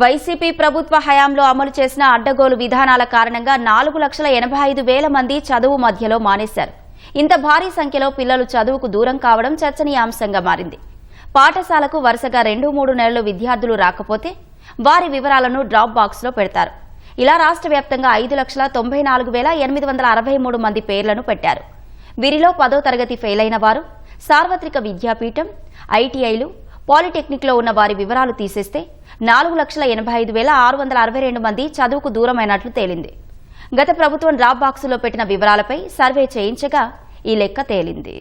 YCP ప్రభుత్వ హయాంలో అమలు చేసిన అడ్డగోలు విధానాల కారణంగా నాలుగు లక్షల ఎనభై ఐదు వేల మంది చదువు మధ్యలో మానేశారు. ఇంత భారీ సంఖ్యలో పిల్లలు చదువుకు దూరం కావడం చర్చనీయాంశంగా మారింది. పాఠశాలకు వరుసగా రెండు మూడు నెలలు విద్యార్థులు రాకపోతే వారి వివరాలను డ్రాప్ బాక్స్లో పెడతారు. ఇలా రాష్ట్ర వ్యాప్తంగా ఐదు లక్షల తొంభై నాలుగు వేల ఎనిమిది వందల అరవై మూడు మంది పేర్లను పెట్టారు. వీరిలో పదో తరగతి ఫెయిల్ అయిన వారు సార్వత్రిక విద్యాపీఠం ఐటీఐలు పాలిటెక్నిక్లో ఉన్న వారి వివరాలు తీసేస్తే నాలుగు లక్షల ఎనభై ఐదు వేల ఆరు వందల అరవై రెండు మంది చదువుకు దూరమైనట్లు తేలింది. గత ప్రభుత్వం డ్రాప్ బాక్సులో పెట్టిన వివరాలపై సర్వే చేయించగా ఈ లెక్క తేలింది.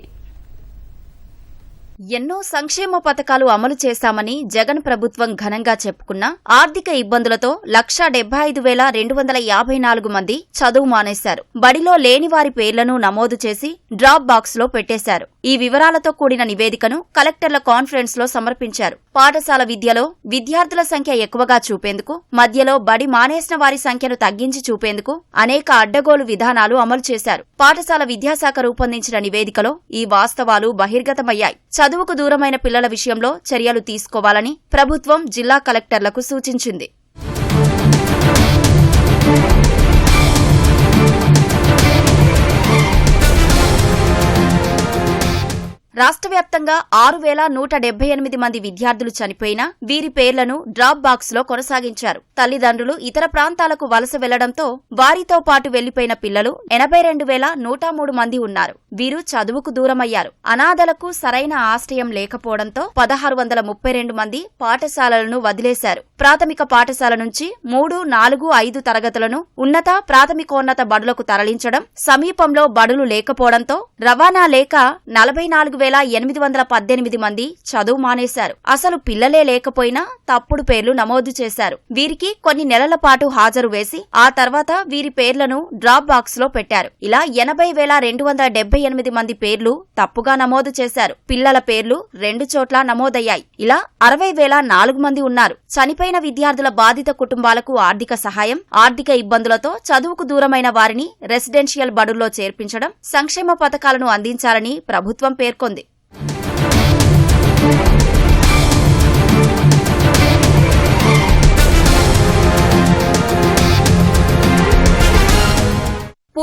ఎన్నో సంక్షేమ పథకాలు అమలు చేశామని జగన్ ప్రభుత్వం ఘనంగా చెప్పుకున్న ఆర్థిక ఇబ్బందులతో లక్షా డెబ్బై ఐదు వేల రెండు వందల యాభై నాలుగు మంది చదువు మానేశారు. బడిలో లేని వారి పేర్లను నమోదు చేసి డ్రాప్ బాక్స్లో పెట్టేశారు. ఈ వివరాలతో కూడిన నివేదికను కలెక్టర్ల కాన్ఫరెన్స్లో సమర్పించారు. పాఠశాల విద్యలో విద్యార్థుల సంఖ్య ఎక్కువగా చూపేందుకు మధ్యలో బడి మానేసిన వారి సంఖ్యను తగ్గించి చూపేందుకు అనేక అడ్డగోలు విధానాలు అమలు చేశారు. పాఠశాల విద్యాశాఖ రూపొందించిన నివేదికలో ఈ వాస్తవాలు బహిర్గతమయ్యాయి. చదువుకు దూరమైన పిల్లల విషయంలో చర్యలు తీసుకోవాలని ప్రభుత్వం జిల్లా కలెక్టర్లకు సూచించింది. రాష్ట్ర వ్యాప్తంగా ఆరు వేల నూట డెబ్బై ఎనిమిది మంది విద్యార్థులు చనిపోయినా వీరి పేర్లను డ్రాప్ బాక్స్లో కొనసాగించారు. తల్లిదండ్రులు ఇతర ప్రాంతాలకు వలస వెళ్ళడంతో వారితో పాటు వెళ్ళిపోయిన పిల్లలు ఎనభై రెండు వేల నూట మూడు మంది ఉన్నారు. వీరు చదువుకు దూరమయ్యారు. అనాథలకు సరైన ఆశ్రయం లేకపోవడంతో పదహారు వందల ముప్పై రెండు మంది పాఠశాలలను వదిలేశారు. ప్రాథమిక పాఠశాల నుంచి మూడు నాలుగు ఐదు తరగతులను ఉన్నత ప్రాథమికోన్నత బడులకు తరలించడం సమీపంలో బడులు లేకపోవడంతో రవాణా లేక నలభై నాలుగు వేల ఎనిమిది వందల పద్దెనిమిది మంది చదువు మానేశారు. అసలు పిల్లలే లేకపోయినా తప్పుడు పేర్లు నమోదు చేశారు. వీరికి కొన్ని నెలల పాటు హాజరు వేసి ఆ తర్వాత వీరి పేర్లను డ్రాప్ బాక్స్లో పెట్టారు. ఇలా ఎనభై వేల రెండు వందల డెబ్బై ఎనిమిది మంది పేర్లు తప్పుగా నమోదు చేశారు. పిల్లల పేర్లు రెండు చోట్ల నమోదయ్యాయి. ఇలా అరవై వేల నాలుగు మంది ఉన్నారు. చనిపోయిన విద్యార్థుల బాధిత కుటుంబాలకు ఆర్థిక సహాయం ఆర్థిక ఇబ్బందులతో చదువుకు దూరమైన వారిని రెసిడెన్షియల్ బడుల్లో చేర్పించడం సంక్షేమ పథకాలను అందించాలని ప్రభుత్వం పేర్కొంది.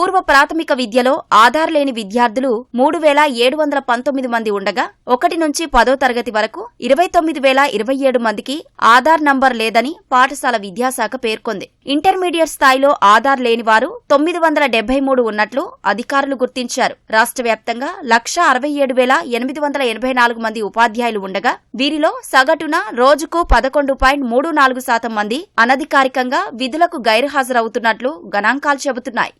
పూర్వ ప్రాథమిక విద్యలో ఆధార్ లేని విద్యార్థులు మూడు వేల ఏడు వందల పంతొమ్మిది మంది ఉండగా ఒకటి నుంచి పదో తరగతి వరకు ఇరవై తొమ్మిది వేల ఇరవై ఏడు మందికి ఆధార్ నంబర్ లేదని పాఠశాల విద్యాశాఖ పేర్కొంది. ఇంటర్మీడియట్ స్థాయిలో ఆధార్ లేని వారు తొమ్మిది వందల డెబ్బై మూడు ఉన్నట్లు అధికారులు గుర్తించారు. రాష్ట్ర వ్యాప్తంగా లక్ష అరవై ఏడు వేల ఎనిమిది వందల ఎనభై నాలుగు మంది ఉపాధ్యాయులు ఉండగా వీరిలో సగటున రోజుకు పదకొండు పాయింట్ మూడు నాలుగు శాతం మంది అనధికారికంగా విధులకు గైర్హాజరవుతున్నట్లు గణాంకాలు చెబుతున్నాయి.